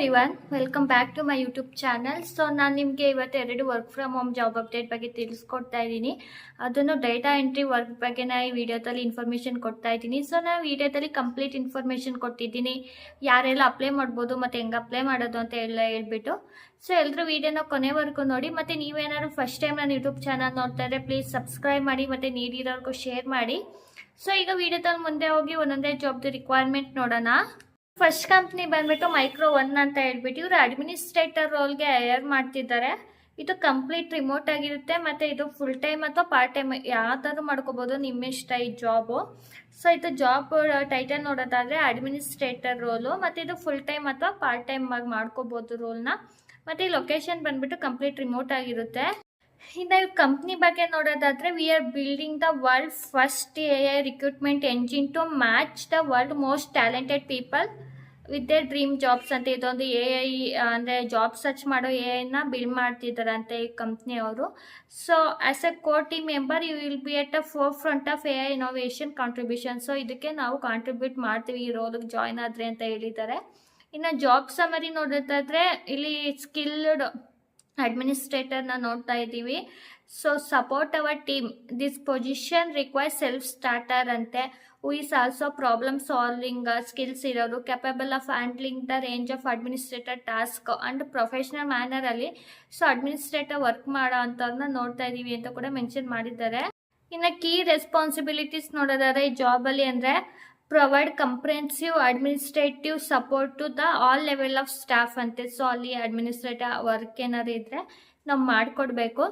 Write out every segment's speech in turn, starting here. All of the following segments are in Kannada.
Everyone welcome back to my YouTube channel so ನಾನು ನಿಮಗೆ ಇವತ್ತು ಎರಡು work from home job update ಬಗ್ಗೆ ತಿಳಿಸ್ಕೊಡ್ತಾ ಇದ್ದೀನಿ. ಅದನ್ನು ಡೇಟಾ ಎಂಟ್ರಿ ವರ್ಕ್ ಬಗ್ಗೆ ನಾ ಈ ವಿಡಿಯೋದಲ್ಲಿ ಇನ್ಫಾರ್ಮೇಷನ್ ಕೊಡ್ತಾ ಇದ್ದೀನಿ. ಸೊ ನಾನು ವಿಡಿಯೋದಲ್ಲಿ ಕಂಪ್ಲೀಟ್ ಇನ್ಫಾರ್ಮೇಷನ್ ಕೊಟ್ಟಿದ್ದೀನಿ. ಯಾರೆಲ್ಲ ಅಪ್ಲೈ ಮಾಡ್ಬೋದು, ಮತ್ತು ಹೆಂಗೆ ಅಪ್ಲೈ ಮಾಡೋದು ಅಂತ ಎಲ್ಲ ಹೇಳ್ಬಿಟ್ಟು. ಸೊ ಎಲ್ಲರೂ ವಿಡಿಯೋನ ಕೊನೆವರೆಗೂ ನೋಡಿ, ಮತ್ತು ನೀವೇನಾದ್ರು ಫಸ್ಟ್ ಟೈಮ್ ನಾನು ಯೂಟ್ಯೂಬ್ ಚಾನಲ್ ನೋಡ್ತಾ ಇದ್ದರೆ ಪ್ಲೀಸ್ ಸಬ್ಸ್ಕ್ರೈಬ್ ಮಾಡಿ, ಮತ್ತು ನೀಡಿರೋರ್ಗೂ ಶೇರ್ ಮಾಡಿ. ಸೊ ಈಗ ವಿಡಿಯೋದಲ್ಲಿ ಮುಂದೆ ಹೋಗಿ ಒಂದೊಂದೇ ಜಾಬ್ದು ರಿಕ್ವೈರ್ಮೆಂಟ್ ನೋಡೋಣ. ಫಸ್ಟ್ ಕಂಪ್ನಿ ಬಂದ್ಬಿಟ್ಟು ಮೈಕ್ರೋ ಒನ್ ಅಂತ ಹೇಳ್ಬಿಟ್ಟು ಇವರು ಅಡ್ಮಿನಿಸ್ಟ್ರೇಟರ್ ರೋಲ್ಗೆ ಹೈಯರ್ ಮಾಡ್ತಿದ್ದಾರೆ. ಇದು ಕಂಪ್ಲೀಟ್ ರಿಮೋಟ್ ಆಗಿರುತ್ತೆ ಮತ್ತು ಇದು ಫುಲ್ ಟೈಮ್ ಅಥವಾ ಪಾರ್ಟ್ ಟೈಮ್ ಯಾವ್ದಾದ್ರು ಮಾಡ್ಕೋಬೋದು ನಿಮ್ಮ ಇಷ್ಟ ಈ ಜಾಬು ಸೊ ಇದು ಜಾಬ್ ಟೈಟಲ್ ನೋಡೋದಾದರೆ ಅಡ್ಮಿನಿಸ್ಟ್ರೇಟರ್ ರೋಲು ಮತ್ತು ಇದು ಫುಲ್ ಟೈಮ್ ಅಥವಾ ಪಾರ್ಟ್ ಟೈಮ್ ಆಗಿ ಮಾಡ್ಕೋಬೋದು ರೋಲ್ನ ಮತ್ತು ಈ ಲೊಕೇಶನ್ ಬಂದ್ಬಿಟ್ಟು ಕಂಪ್ಲೀಟ್ ರಿಮೋಟ್ ಆಗಿರುತ್ತೆ. ಇನ್ನು ಕಂಪ್ನಿ ಬಗ್ಗೆ ನೋಡೋದಾದರೆ we are building the world first A I recruitment engine to match the world most talented people with their dream jobs ಅಂತ. ಇದೊಂದು ಎ ಐ ಅಂದರೆ ಜಾಬ್ ಸರ್ಚ್ ಮಾಡೋ ಎ ಐನ ಬಿಲ್ಡ್ ಮಾಡ್ತಿದ್ದಾರಂತೆ ಈ ಕಂಪ್ನಿಯವರು so as a core team member you will be at a forefront of A I innovation contribution so ಇದಕ್ಕೆ ನಾವು ಕಾಂಟ್ರಿಬ್ಯೂಟ್ ಮಾಡ್ತೀವಿ, ಈ ರೋಲಿಗೆ ಜಾಯ್ನ್ ಆದರೆ ಅಂತ ಹೇಳಿದ್ದಾರೆ. ಇನ್ನು ಜಾಬ್ ಸಮರಿ ನೋಡೋದಾದರೆ, ಇಲ್ಲಿ ಸ್ಕಿಲ್ಡ್ ಅಡ್ಮಿನಿಸ್ಟ್ರೇಟರ್ನ ನೋಡ್ತಾ ಇದ್ದೀವಿ. So support our team this position require self starter ಅಂತೆ who is also problem solving skills ಇರೋರು capable of handling the range of administrator task and professional ಮ್ಯಾನರಲ್ಲಿ so administrator work ಮಾಡೋ ಅಂಥವ್ರನ್ನ ನೋಡ್ತಾ ಇದ್ದೀವಿ ಅಂತ ಕೂಡ ಮೆನ್ಷನ್ ಮಾಡಿದ್ದಾರೆ. ಇನ್ನು ಕೀ ರೆಸ್ಪಾನ್ಸಿಬಿಲಿಟೀಸ್ ನೋಡೋದಾದ್ರೆ, ಈ ಜಾಬಲ್ಲಿ ಅಂದರೆ provide comprehensive administrative support to the all level of staff ಅಂತೆ ಸೊ ಅಲ್ಲಿ ಅಡ್ಮಿನಿಸ್ಟ್ರೇಟಿವ್ ವರ್ಕ್ ಏನಾದ್ರು ಇದ್ದರೆ ನಾವು ಮಾಡಿಕೊಡ್ಬೇಕು.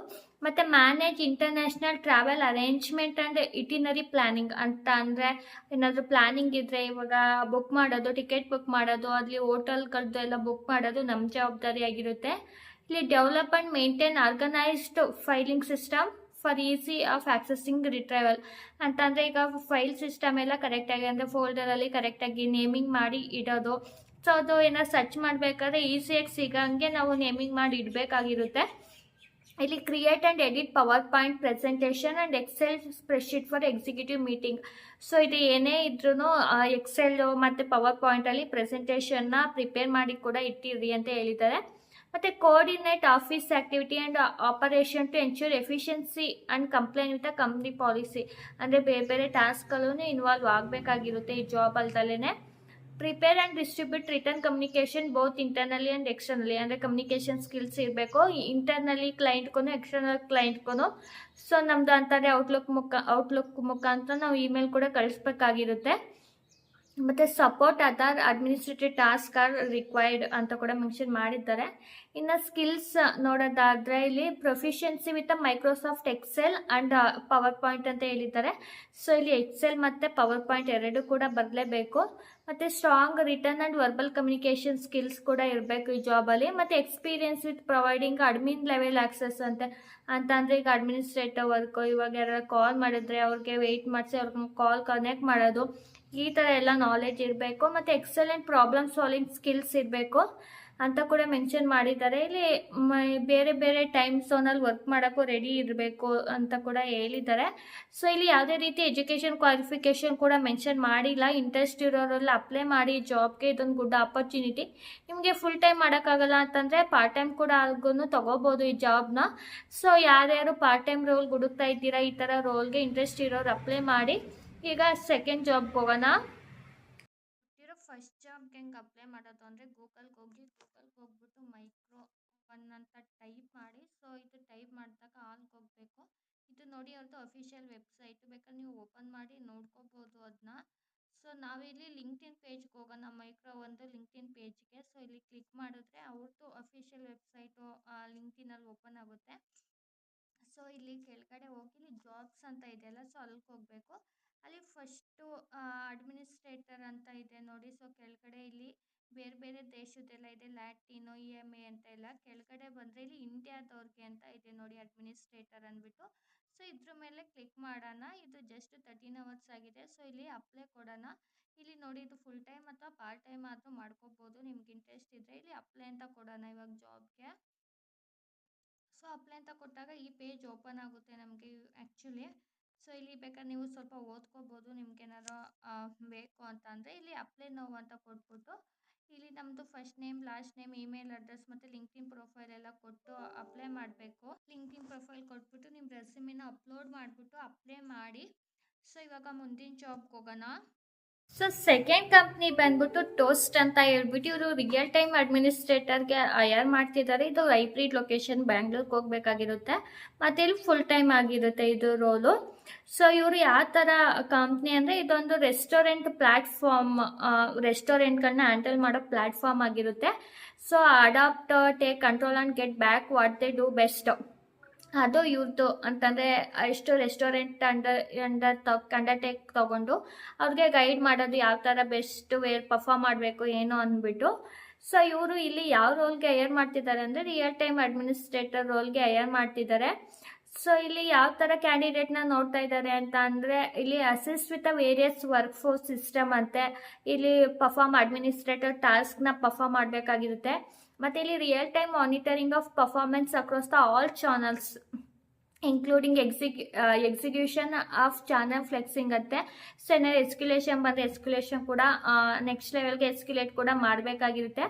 ಮತ್ತು manage international travel arrangement and itinerary planning ಅಂತ ಅಂದರೆ ಏನಾದರೂ ಪ್ಲ್ಯಾನಿಂಗ್ ಇದ್ದರೆ ಇವಾಗ ಬುಕ್ ಮಾಡೋದು ಟಿಕೆಟ್ ಬುಕ್ ಮಾಡೋದು, ಅಲ್ಲಿ ಹೋಟೆಲ್ಗಳದ್ದು ಎಲ್ಲ ಬುಕ್ ಮಾಡೋದು ನಮ್ಮ ಜವಾಬ್ದಾರಿ ಆಗಿರುತ್ತೆ ಇಲ್ಲಿ develop and maintain organised filing system for easy of accessing retrieval ಅಂತಂದರೆ ಈಗ ಫೈಲ್ ಸಿಸ್ಟಮ್ ಎಲ್ಲ ಕರೆಕ್ಟಾಗಿ ಅಂದರೆ ಫೋಲ್ಡರಲ್ಲಿ ಕರೆಕ್ಟಾಗಿ ನೇಮಿಂಗ್ ಮಾಡಿ ಇಡೋದು. ಸೊ ಅದು ಏನಾದ್ರು ಸರ್ಚ್ ಮಾಡಬೇಕಾದ್ರೆ ಈಸಿಯಾಗಿ ಸಿಗೋಂಗೆ ನಾವು ನೇಮಿಂಗ್ ಮಾಡಿ ಇಡಬೇಕಾಗಿರುತ್ತೆ. ಇಲ್ಲಿ create and edit PowerPoint presentation and Excel spreadsheet for executive meeting so ಇದು ಏನೇ ಇದ್ರೂ ಎಕ್ಸೆಲ್ ಮತ್ತು ಪವರ್ ಪಾಯಿಂಟಲ್ಲಿ ಪ್ರೆಸೆಂಟೇಷನ್ನ ಪ್ರಿಪೇರ್ ಮಾಡಿ ಕೂಡ ಇಟ್ಟಿರಿ ಅಂತ ಹೇಳಿದ್ದಾರೆ. ಮತ್ತು coordinate office activity and operation to ensure efficiency and complain with a company policy ಅಂದರೆ ಬೇರೆ ಬೇರೆ ಟಾಸ್ಕ್ಗಳೂ ಇನ್ವಾಲ್ವ್ ಆಗಬೇಕಾಗಿರುತ್ತೆ ಈ job ಅಲ್ದಲೇ prepare and distribute written communication both internally and externally ಅಂದರೆ ಕಮ್ಯುನಿಕೇಷನ್ ಸ್ಕಿಲ್ಸ್ ಇರಬೇಕು ಇಂಟರ್ನಲಿ ಕ್ಲೈಂಟ್ಗೂ ಎಕ್ಸ್ಟರ್ನಲ್ ಕ್ಲೈಂಟ್ಗೂ ಸೊ ನಮ್ಮದು ಅಂತಾರೆ ಔಟ್ಲುಕ್ ಮುಖ ಔಟ್ಲುಕ್ ಮುಖಾಂತರ ನಾವು ಇಮೇಲ್ ಕೂಡ ಕಳಿಸ್ಬೇಕಾಗಿರುತ್ತೆ. ಮತ್ತು support other administrative task are required ಅಂತ ಕೂಡ ಮೆನ್ಷನ್ ಮಾಡಿದ್ದಾರೆ. ಇನ್ನು ಸ್ಕಿಲ್ಸ್ ನೋಡೋದಾದರೆ ಇಲ್ಲಿ proficiency with Microsoft Excel and PowerPoint ಅಂತ ಹೇಳಿದ್ದಾರೆ. ಸೊ ಇಲ್ಲಿ ಎಕ್ಸೆಲ್ ಮತ್ತು ಪವರ್ ಪಾಯಿಂಟ್ ಎರಡು ಕೂಡ ಬರಲೇಬೇಕು. ಮತ್ತು strong written and verbal communication skills ಕೂಡ ಇರಬೇಕು ಈ ಜಾಬಲ್ಲಿ ಮತ್ತು experience with providing admin level access ಅಂತ ಅಂತ ಅಂದರೆ ಈಗ ಅಡ್ಮಿನಿಸ್ಟ್ರೇಟಿವ್ ವರ್ಕು ಇವಾಗ ಯಾರು ಕಾಲ್ ಮಾಡಿದ್ರೆ ಅವ್ರಿಗೆ ವೆಯ್ಟ್ ಮಾಡಿಸಿ ಅವ್ರಿಗೆ ಕಾಲ್ ಕನೆಕ್ಟ್ ಮಾಡೋದು. ಈ ಥರ ಎಲ್ಲ ನಾಲೆಜ್ ಇರಬೇಕು, ಮತ್ತು ಎಕ್ಸಲೆಂಟ್ ಪ್ರಾಬ್ಲಮ್ ಸಾಲ್ವಿಂಗ್ ಸ್ಕಿಲ್ಸ್ ಇರಬೇಕು ಅಂತ ಕೂಡ ಮೆನ್ಷನ್ ಮಾಡಿದ್ದಾರೆ. ಇಲ್ಲಿ ಬೇರೆ ಬೇರೆ ಟೈಮ್ ಝೋನಲ್ಲಿ ವರ್ಕ್ ಮಾಡೋಕ್ಕೂ ರೆಡಿ ಇರಬೇಕು ಅಂತ ಕೂಡ ಹೇಳಿದ್ದಾರೆ. ಸೊ ಇಲ್ಲಿ ಯಾವುದೇ ರೀತಿ ಎಜುಕೇಷನ್ ಕ್ವಾಲಿಫಿಕೇಷನ್ ಕೂಡ ಮೆನ್ಷನ್ ಮಾಡಿಲ್ಲ. ಇಂಟ್ರೆಸ್ಟ್ ಇರೋರೆಲ್ಲ ಅಪ್ಲೈ ಮಾಡಿ ಜಾಬ್ಗೆ ಇದೊಂದು ಗುಡ್ ಆಪರ್ಚುನಿಟಿ ನಿಮಗೆ ಫುಲ್ ಟೈಮ್ ಮಾಡೋಕ್ಕಾಗಲ್ಲ ಅಂತಂದರೆ ಪಾರ್ಟ್ ಟೈಮ್ ಕೂಡ ಆಗೂ ತೊಗೋಬೋದು ಈ ಜಾಬ್ನ ಸೊ ಯಾರ್ಯಾರು ಪಾರ್ಟ್ ಟೈಮ್ ರೋಲ್ ಹುಡುಕ್ತಾ ಇದ್ದೀರಾ, ಈ ಥರ ರೋಲ್ಗೆ ಇಂಟ್ರೆಸ್ಟ್ ಇರೋರು ಅಪ್ಲೈ ಮಾಡಿ. ಈಗ ಸೆಕೆಂಡ್ ಜಾಬ್ಗೆ ಹೋಗೋಣ. ಇರೋ ಫಸ್ಟ್ ಜಾಬ್ಗೆ ಹೆಂಗೆ ಅಪ್ಲೈ ಮಾಡೋದು ಅಂದರೆ ಗೂಗಲ್ಗೆ ಹೋಗಿ ಗೂಗಲ್ಗೆ ಹೋಗ್ಬಿಟ್ಟು ಮೈಕ್ರೋ ಒನ್ ಅಂತ ಟೈಪ್ ಮಾಡಿ. ಸೊ ಇದು ಟೈಪ್ ಮಾಡಿದಾಗ ಆಲ್ಗೆ ಹೋಗಬೇಕು. ಇದು ನೋಡಿ ಅವ್ರದ್ದು ಅಫಿಷಿಯಲ್ ವೆಬ್ಸೈಟ್ ಬೇಕಾದ್ರೆ ನೀವು ಓಪನ್ ಮಾಡಿ ನೋಡ್ಕೋಬೋದು ಅದನ್ನ ಸೊ ನಾವಿಲ್ಲಿ ಲಿಂಕ್ಡ್ಇನ್ ಪೇಜ್ಗೆ ಹೋಗೋಣ. ಮೈಕ್ರೋ ಒಂದು ಲಿಂಕ್ಡ್ಇನ್ ಪೇಜ್ಗೆ ಸೊ ಇಲ್ಲಿ ಕ್ಲಿಕ್ ಮಾಡಿದ್ರೆ ಅವ್ರದ್ದು ಅಫಿಷಿಯಲ್ ವೆಬ್ಸೈಟು ಲಿಂಕ್ಡಿನಲ್ಲಿ ಓಪನ್ ಆಗುತ್ತೆ. ಸೊ ಇಲ್ಲಿ ಕೆಳಗಡೆ ಹೋಗಿ ಇಲ್ಲಿ ಜಾಬ್ಸ್ ಅಂತ ಇದೆಯಲ್ಲ ಸೊ ಅಲ್ಲಿಗೆ ಹೋಗಬೇಕು. ಅಲ್ಲಿ ಫಸ್ಟು ಅಡ್ಮಿನಿಸ್ಟ್ರೇಟರ್ ಅಂತ ಇದೆ ನೋಡಿ. ಸೊ, ಕೆಳಗಡೆ ಇಲ್ಲಿ ಬೇರೆ ಬೇರೆ ದೇಶದ್ದೆಲ್ಲ ಇದೆ. ಲ್ಯಾಟಿನೋ, ಇ ಎಂ ಎ ಅಂತ ಎಲ್ಲ ಕೆಳಗಡೆ ಬಂದರೆ ಇಲ್ಲಿ ಇಂಡಿಯಾದವ್ರಿಗೆ ಅಂತ ಇದೆ ನೋಡಿ ಅಡ್ಮಿನಿಸ್ಟ್ರೇಟರ್ ಅಂದ್ಬಿಟ್ಟು. ಸೊ, ಇದ್ರ ಮೇಲೆ ಕ್ಲಿಕ್ ಮಾಡೋಣ. ಇದು ಜಸ್ಟ್ ತರ್ಟೀನ್ ಅವರ್ಸ್ ಆಗಿದೆ. ಸೊ, ಇಲ್ಲಿ ಅಪ್ಲೈ ಕೊಡೋಣ. ಇಲ್ಲಿ ನೋಡಿ ಇದು ಫುಲ್ ಟೈಮ್ ಅಥವಾ ಪಾರ್ಟ್ ಟೈಮ್ ಆದರೂ ಮಾಡ್ಕೋಬೋದು. ನಿಮ್ಗೆ ಇಂಟ್ರೆಸ್ಟ್ ಇದ್ದರೆ ಇಲ್ಲಿ ಅಪ್ಲೈ ಅಂತ ಕೊಡೋಣ ಇವಾಗ ಜಾಬ್ಗೆ. ಸೊ, ಅಪ್ಲೈ ಅಂತ ಕೊಟ್ಟಾಗ ಈ ಪೇಜ್ ಓಪನ್ ಆಗುತ್ತೆ ನಮಗೆ ಆ್ಯಕ್ಚುಲಿ ಸೊ, ಇಲ್ಲಿ ಬೇಕಾದ್ರೆ ನೀವು ಸ್ವಲ್ಪ ಓದ್ಕೋಬೋದು ನಿಮ್ಗೆ ಏನಾರು ಬೇಕು ಅಂತ ಅಂದರೆ ಇಲ್ಲಿ ಅಪ್ಲೈ ನೋವು ಅಂತ ಕೊಟ್ಬಿಟ್ಟು, ಇಲ್ಲಿ ನಮ್ಮದು first name last name email address ಮತ್ತು ಲಿಂಕ್ಡ್ಇನ್ ಪ್ರೊಫೈಲ್ ಎಲ್ಲ ಕೊಟ್ಟು ಅಪ್ಲೈ ಮಾಡಬೇಕು. ಲಿಂಕ್ಡ್ಇನ್ ಪ್ರೊಫೈಲ್ ಕೊಟ್ಬಿಟ್ಟು ನಿಮ್ಮ ರೆಸ್ಯೂಮಿನ ಅಪ್ಲೋಡ್ ಮಾಡಿಬಿಟ್ಟು ಅಪ್ಲೈ ಮಾಡಿ. ಸೊ, ಇವಾಗ ಮುಂದಿನ ಜಾಬ್ಗೆ ಹೋಗೋಣ. ಸೊ ಸೆಕೆಂಡ್ ಕಂಪ್ನಿ ಬಂದ್ಬಿಟ್ಟು ಟೋಸ್ಟ್ ಅಂತ ಹೇಳ್ಬಿಟ್ಟು ಇವರು ರಿಯಲ್ ಟೈಮ್ ಅಡ್ಮಿನಿಸ್ಟ್ರೇಟರ್ಗೆ ಹಯರ್ ಮಾಡ್ತಿದ್ದಾರೆ ಇದು ಹೈಬ್ರಿಡ್ ಲೊಕೇಶನ್ ಬ್ಯಾಂಗ್ಳೂರ್ಗೆ ಹೋಗ್ಬೇಕಾಗಿರುತ್ತೆ. ಮತ್ತು ಇಲ್ಲಿ ಫುಲ್ ಟೈಮ್ ಆಗಿರುತ್ತೆ ಇದು ರೋಲು ಸೊ ಇವರು ಯಾವ ಥರ ಕಂಪ್ನಿ ಅಂದರೆ ಇದೊಂದು ರೆಸ್ಟೋರೆಂಟ್ ಪ್ಲ್ಯಾಟ್ಫಾರ್ಮ್ ರೆಸ್ಟೋರೆಂಟ್ಗಳನ್ನ ಹ್ಯಾಂಡಲ್ ಮಾಡೋ ಪ್ಲ್ಯಾಟ್ಫಾರ್ಮ್ ಆಗಿರುತ್ತೆ. So adapt take control and get back what they do best ಅದು ಇವ್ರದ್ದು ಅಂತಂದರೆ ಎಷ್ಟು ರೆಸ್ಟೋರೆಂಟ್ ಅಂಡರ್ ಅಂಡರ್ ತಗ್ ಅಂಡರ್ಟೇಕ್ ತೊಗೊಂಡು ಅವ್ರಿಗೆ ಗೈಡ್ ಮಾಡೋದು ಯಾವ ಥರ ಬೆಸ್ಟ್ ವೇರ್ ಪರ್ಫಾರ್ಮ್ ಮಾಡಬೇಕು ಏನು ಅಂದ್ಬಿಟ್ಟು. ಸೊ ಇವರು ಇಲ್ಲಿ ಯಾವ ರೋಲ್ಗೆ ಹೈಯರ್ ಮಾಡ್ತಿದ್ದಾರೆ ಅಂದರೆ ರಿಯಲ್ ಟೈಮ್ ಅಡ್ಮಿನಿಸ್ಟ್ರೇಟರ್ ರೋಲ್ಗೆ ಹೈಯರ್ ಮಾಡ್ತಿದ್ದಾರೆ. ಸೊ ಇಲ್ಲಿ ಯಾವ ಥರ ಕ್ಯಾಂಡಿಡೇಟ್ನ ನೋಡ್ತಾ ಇದ್ದಾರೆ ಅಂತ ಅಂದರೆ ಇಲ್ಲಿ assist with various workforce system ಅಂತೆ. ಇಲ್ಲಿ ಪರ್ಫಾರ್ಮ್ ಅಡ್ಮಿನಿಸ್ಟ್ರೇಟರ್ ಟಾಸ್ಕ್ನ ಪರ್ಫಾರ್ಮ್ ಮಾಡಬೇಕಾಗಿರುತ್ತೆ. ಮತ್ತು ಇಲ್ಲಿ real time monitoring of performance across the all channels including exec execution of channel flexing ಅಂತೆ. ಸೊ ಏನಾದ್ರು ಎಸ್ಕ್ಯುಲೇಷನ್ ಬಂದರೆ ಎಸ್ಕ್ಯುಲೇಷನ್ ಕೂಡ ನೆಕ್ಸ್ಟ್ ಲೆವೆಲ್ಗೆ ಎಸ್ಕ್ಯುಲೇಟ್ ಕೂಡ ಮಾಡಬೇಕಾಗಿರುತ್ತೆ.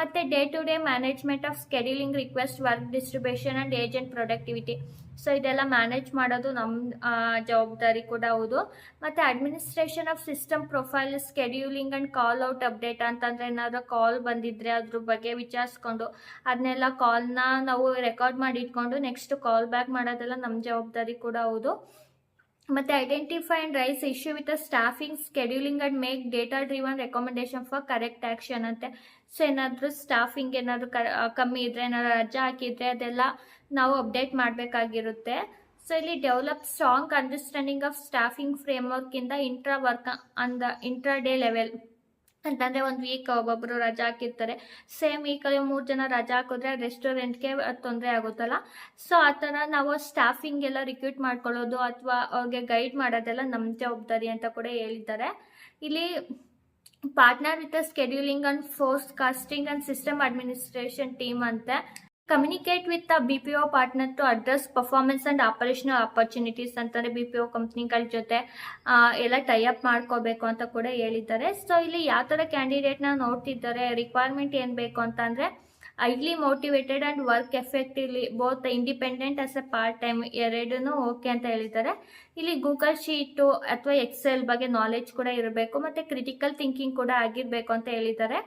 ಮತ್ತು day to day management of scheduling request work distribution and agent productivity so ಇದೆಲ್ಲ ಮ್ಯಾನೇಜ್ ಮಾಡೋದು ನಮ್ಮ ಜವಾಬ್ದಾರಿ ಕೂಡ ಹೌದು. ಮತ್ತು administration of system profile scheduling and call out update ಅಂತಂದರೆ ಏನಾದರೂ ಕಾಲ್ ಬಂದಿದ್ದರೆ ಅದ್ರ ಬಗ್ಗೆ ವಿಚಾರಿಸ್ಕೊಂಡು ಅದನ್ನೆಲ್ಲ ಕಾಲ್ನ ನಾವು ರೆಕಾರ್ಡ್ ಮಾಡಿ ಇಟ್ಕೊಂಡು ನೆಕ್ಸ್ಟ್ ಕಾಲ್ ಬ್ಯಾಕ್ ಮಾಡೋದೆಲ್ಲ ನಮ್ಮ ಜವಾಬ್ದಾರಿ ಕೂಡ ಹೌದು. ಮತ್ತು identify and raise issue with staffing scheduling and make data driven recommendation for correct action ಅಂತೆ. ಸೊ ಏನಾದರೂ ಸ್ಟಾಫಿಂಗ್ ಏನಾದರೂ ಕಮ್ಮಿ ಇದ್ದರೆ ಏನಾದ್ರು ರಜಾ ಹಾಕಿದರೆ, ಅದೆಲ್ಲ ನಾವು ಅಪ್ಡೇಟ್ ಮಾಡಬೇಕಾಗಿರುತ್ತೆ. ಸೊ ಇಲ್ಲಿ develop strong understanding of staffing ಫ್ರೇಮ್ವರ್ಕಿಂದ intra work ಅಂದ ಇಂಟ್ರಾ ಡೇ ಲೆವೆಲ್ ಅಂತಂದರೆ ಒಂದು ವೀಕ್ ಒಬ್ಬೊಬ್ಬರು ರಜಾ ಹಾಕಿರ್ತಾರೆ. ಸೇಮ್ ವೀಕಲ್ಲಿ ಮೂರು ಜನ ರಜಾ ಹಾಕಿದ್ರೆ ರೆಸ್ಟೋರೆಂಟ್ಗೆ ತೊಂದರೆ ಆಗುತ್ತಲ್ಲ? ಸೊ ಆ ಥರ ನಾವು ಸ್ಟಾಫಿಂಗ್ ಎಲ್ಲ ರಿಕ್ರೂಟ್ ಮಾಡ್ಕೊಳ್ಳೋದು ಅಥವಾ ಅವ್ರಿಗೆ ಗೈಡ್ ಮಾಡೋದೆಲ್ಲ ನಮ್ಮ ಜವಾಬ್ದಾರಿ ಅಂತ ಕೂಡ ಹೇಳಿದ್ದಾರೆ. ಇಲ್ಲಿ partner with scheduling and forecasting and system administration team ಅಂತೆ. Communicate with B P O partner to address performance and operational opportunities ಅಂತಂದರೆ ಬಿ ಪಿ ಒ ಕಂಪ್ನಿಗಳ ಜೊತೆ ಎಲ್ಲ ಎಲ್ಲ ಟೈಅಪ್ ಮಾಡ್ಕೋಬೇಕು ಅಂತ ಕೂಡ ಹೇಳಿದ್ದಾರೆ. ಸೊ ಇಲ್ಲಿ ಯಾವ ಥರ ಕ್ಯಾಂಡಿಡೇಟ್ನ ನೋಡ್ತಿದ್ದಾರೆ ರಿಕ್ವೈರ್ಮೆಂಟ್ ಏನು ಬೇಕು ಅಂತಂದರೆ highly motivated and work effectively both independent as a part time ಎರಡೂ ಓಕೆ ಅಂತ ಹೇಳಿದ್ದಾರೆ. ಇಲ್ಲಿ ಗೂಗಲ್ ಶೀಟು ಅಥವಾ ಎಕ್ಸೆಲ್ ಬಗ್ಗೆ ನಾಲೆಜ್ ಕೂಡ ಇರಬೇಕು, ಮತ್ತು ಕ್ರಿಟಿಕಲ್ ಥಿಂಕಿಂಗ್ ಕೂಡ ಆಗಿರಬೇಕು ಅಂತ ಹೇಳಿದ್ದಾರೆ.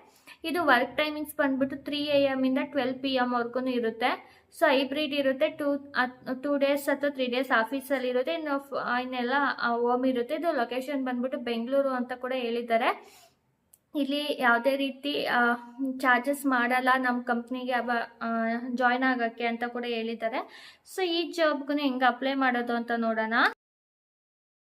ಇದು ವರ್ಕ್ ಟೈಮಿಂಗ್ಸ್ ಬಂದ್ಬಿಟ್ಟು ತ್ರೀ ಎ ಎಂ ಇಂದ ಟ್ವೆಲ್ ಪಿ ಎಂ ವರ್ಗೂ ಇರುತ್ತೆ. ಸೊ ಹೈಬ್ರಿಡ್ ಇರುತ್ತೆ ಟೂ ಟೂ ಡೇಸ್ ಅಥವಾ ತ್ರೀ ಡೇಸ್ ಆಫೀಸಲ್ಲಿ ಇರುತ್ತೆ, ಇನ್ನು ಇನ್ನೆಲ್ಲ ಹೋಮ್ ಇರುತ್ತೆ. ಇದು ಲೊಕೇಶನ್ ಬಂದ್ಬಿಟ್ಟು ಬೆಂಗಳೂರು ಅಂತ ಕೂಡ ಹೇಳಿದ್ದಾರೆ. ಇಲ್ಲಿ ಯಾವುದೇ ರೀತಿ ಚಾರ್ಜಸ್ ಮಾಡಲ್ಲ ನಮ್ಮ ಕಂಪ್ನಿಗೆ ಅವ ಜಾಯ್ನ್ ಆಗೋಕ್ಕೆ ಅಂತ ಕೂಡ ಹೇಳಿದ್ದಾರೆ. ಸೊ ಈ ಜಾಬ್ಗೂ ಹೆಂಗೆ ಅಪ್ಲೈ ಮಾಡೋದು ಅಂತ ನೋಡೋಣ.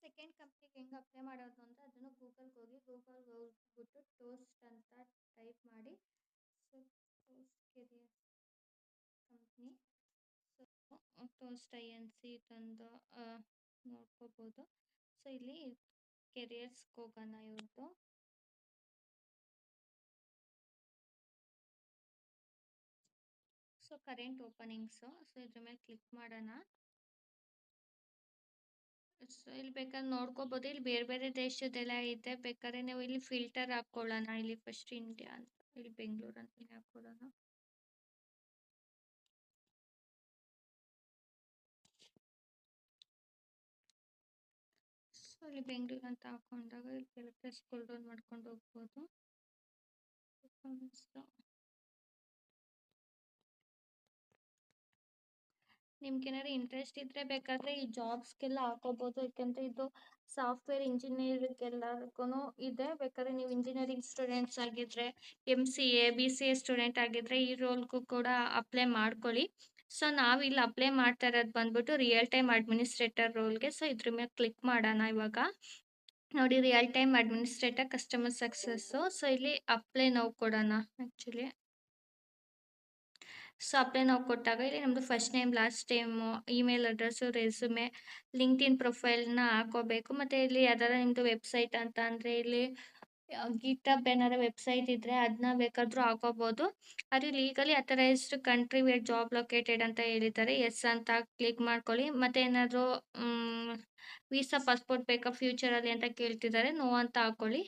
ಸೆಕೆಂಡ್ ಕಂಪ್ನಿಗೆ ಹೆಂಗೆ ಅಪ್ಲೈ ಮಾಡೋದು ಅಂತ ಅದನ್ನು ಗೂಗಲ್ಗೆ ಹೋಗಿ ಗೂಗಲ್ ಹೋಗ್ಬಿಟ್ಟು ಟೋಸ್ಟ್ ಅಂತ ಟೈಪ್ ಮಾಡಿ. Company Toast I N C ತಂದು ನೋಡ್ಕೋಬೋದು. ಸೊ ಇಲ್ಲಿ ಕೆರಿಯರ್ಸ್ಗೆ ಹೋಗೋಣ ಇವ್ರದ್ದು ಕರೆಂಟ್ ಓಪನಿಂಗ್ಸ್ ಸೊ ಇದ್ರ ಮೇಲೆ ಕ್ಲಿಕ್ ಮಾಡೋಣ. ಸೊ ಇಲ್ಲಿ ಬೇಕಾದ್ರೆ ನೋಡ್ಕೋಬೋದು. ಇಲ್ಲಿ ಬೇರೆ ಬೇರೆ ದೇಶದೆಲ್ಲ ಇದೆ. ಬೇಕಾದ್ರೆ ನೀವು ಇಲ್ಲಿ ಫಿಲ್ಟರ್ ಹಾಕೊಳ್ಳೋಣ ಇಲ್ಲಿ ಫಸ್ಟ್ ಇಂಡಿಯಾ ಅಂತ, ಇಲ್ಲಿ ಬೆಂಗಳೂರು ಅಂತ ಹಾಕೊಳ್ಳೋಣ ಸೊ ಇಲ್ಲಿ ಬೆಂಗಳೂರು ಅಂತ ಹಾಕೊಂಡಾಗ ಇಲ್ಲಿ ಕೆಳಗೆ ಸ್ಕ್ರೋಲ್ ಡೌನ್ ಮಾಡ್ಕೊಂಡು ಹೋಗ್ಬೋದು. ನಿಮ್ಗೇನಾದ್ರು ಇಂಟ್ರೆಸ್ಟ್ ಇದ್ರೆ ಬೇಕಾದ್ರೆ ಈ ಜಾಬ್ಸ್ಗೆಲ್ಲ ಹಾಕೋಬಹುದು ಯಾಕಂದ್ರೆ ಇದು ಸಾಫ್ಟ್ವೇರ್ ಇಂಜಿನಿಯರಿಗೆಲ್ಲರಿಗೂ ಇದೆ. ಬೇಕಾದ್ರೆ ನೀವು ಇಂಜಿನಿಯರಿಂಗ್ ಸ್ಟೂಡೆಂಟ್ಸ್ ಆಗಿದ್ರೆ M C A B C A student ಆಗಿದ್ರೆ ಈ ರೋಲ್ಗೂ ಕೂಡ ಅಪ್ಲೈ ಮಾಡ್ಕೊಳ್ಳಿ. ಸೊ ನಾವು ಇಲ್ಲಿ ಅಪ್ಲೈ ಮಾಡ್ತಾ ಇರೋದು ಬಂದ್ಬಿಟ್ಟು ರಿಯಲ್ ಟೈಮ್ ಅಡ್ಮಿನಿಸ್ಟ್ರೇಟರ್ ರೋಲ್ಗೆ ಸೊ ಇದ್ರ ಮೇಲೆ ಕ್ಲಿಕ್ ಮಾಡೋಣ ಇವಾಗ. ನೋಡಿ real time administrator customer success so ಇಲ್ಲಿ ಅಪ್ಲೈ ನಾವು ಕೊಡೋಣ ಆ್ಯಕ್ಚುಲಿ ಸೊ ಅಪ್ಲೈ ನಾವು ಕೊಟ್ಟಾಗ ಇಲ್ಲಿ ನಮ್ಮದು first name last time email address resume LinkedIn ಪ್ರೊಫೈಲ್ನ ಹಾಕೋಬೇಕು. ಮತ್ತು ಇಲ್ಲಿ ಯಾವ್ದಾರ ನಿಮ್ಮದು ವೆಬ್ಸೈಟ್ ಅಂತ ಅಂದರೆ ಇಲ್ಲಿ ಗಿಟಬ್ ಏನಾರ ವೆಬ್ಸೈಟ್ ಇದ್ದರೆ ಅದನ್ನ ಬೇಕಾದರೂ ಹಾಕೋಬೋದು. ಅದು legally authorised country where job located ಅಂತ ಹೇಳಿದ್ದಾರೆ. ಎಸ್ ಅಂತ ಕ್ಲಿಕ್ ಮಾಡ್ಕೊಳ್ಳಿ. ಮತ್ತು ಏನಾದರೂ ವೀಸಾ ಪಾಸ್ಪೋರ್ಟ್ ಬೇಕಾ ಫ್ಯೂಚರಲ್ಲಿ ಅಂತ ಕೇಳ್ತಿದ್ದಾರೆ. ನೋ ಅಂತ ಹಾಕ್ಕೊಳ್ಳಿ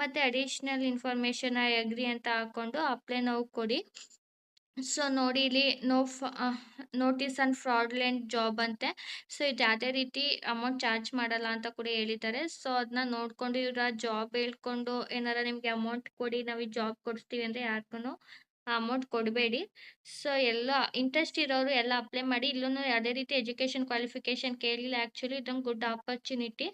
ಮತ್ತು ಅಡಿಷ್ನಲ್ ಇನ್ಫಾರ್ಮೇಷನ್ ಐ ಅಗ್ರಿ ಅಂತ ಹಾಕ್ಕೊಂಡು ಅಪ್ಲೈ ನೋವು ಕೊಡಿ. ಸೊ ನೋಡಿ ಇಲ್ಲಿ ನೋ ಫ ನೋಟಿಸ್ ಆನ್ ಫ್ರಾಡ್ಲೆಂಟ್ ಜಾಬ್ ಅಂತೆ. ಸೊ ಇದು ಯಾವುದೇ ರೀತಿ ಅಮೌಂಟ್ ಚಾರ್ಜ್ ಮಾಡಲ್ಲ ಅಂತ ಕೂಡ ಹೇಳಿದ್ದಾರೆ. ಸೊ ಅದನ್ನ ನೋಡ್ಕೊಂಡು ಇವರ ಜಾಬ್ ಹೇಳ್ಕೊಂಡು ಏನಾರ ನಿಮಗೆ ಅಮೌಂಟ್ ಕೊಡಿ, ನಾವು ಈ ಜಾಬ್ ಕೊಡಿಸ್ತೀವಿ ಅಂದರೆ ಯಾರಿಗೂ ಅಮೌಂಟ್ ಕೊಡಬೇಡಿ. ಸೊ ಎಲ್ಲ ಇಂಟ್ರೆಸ್ಟ್ ಇರೋರು ಎಲ್ಲ ಅಪ್ಲೈ ಮಾಡಿ. ಇಲ್ಲೂ ಯಾವುದೇ ರೀತಿ ಎಜುಕೇಷನ್ ಕ್ವಾಲಿಫಿಕೇಷನ್ ಕೇಳಿಲ್ಲ. ಆ್ಯಕ್ಚುಲಿ ಇದೊಂದು ಗುಡ್ ಆಪರ್ಚುನಿಟಿ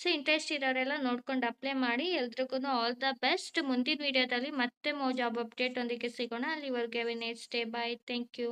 ಸೊ ಇಂಟ್ರೆಸ್ಟ್ ಇರೋರೆಲ್ಲ ನೋಡ್ಕೊಂಡು ಅಪ್ಲೈ ಮಾಡಿ. ಎಲ್ರಿಗೂ ಆಲ್ ದ ಬೆಸ್ಟ್ ಮುಂದಿನ ವೀಡಿಯೋದಲ್ಲಿ ಮತ್ತೆ ಮೋ ಜಾಬ್ ಅಪ್ಡೇಟ್ ಒಂದಿಗೆ ಸಿಗೋಣ. ಅಲ್ಲಿವರೆಗೆ ವಿನೇಟ್ ಸ್ಟೇ ಬಾಯ್ ಥ್ಯಾಂಕ್ ಯು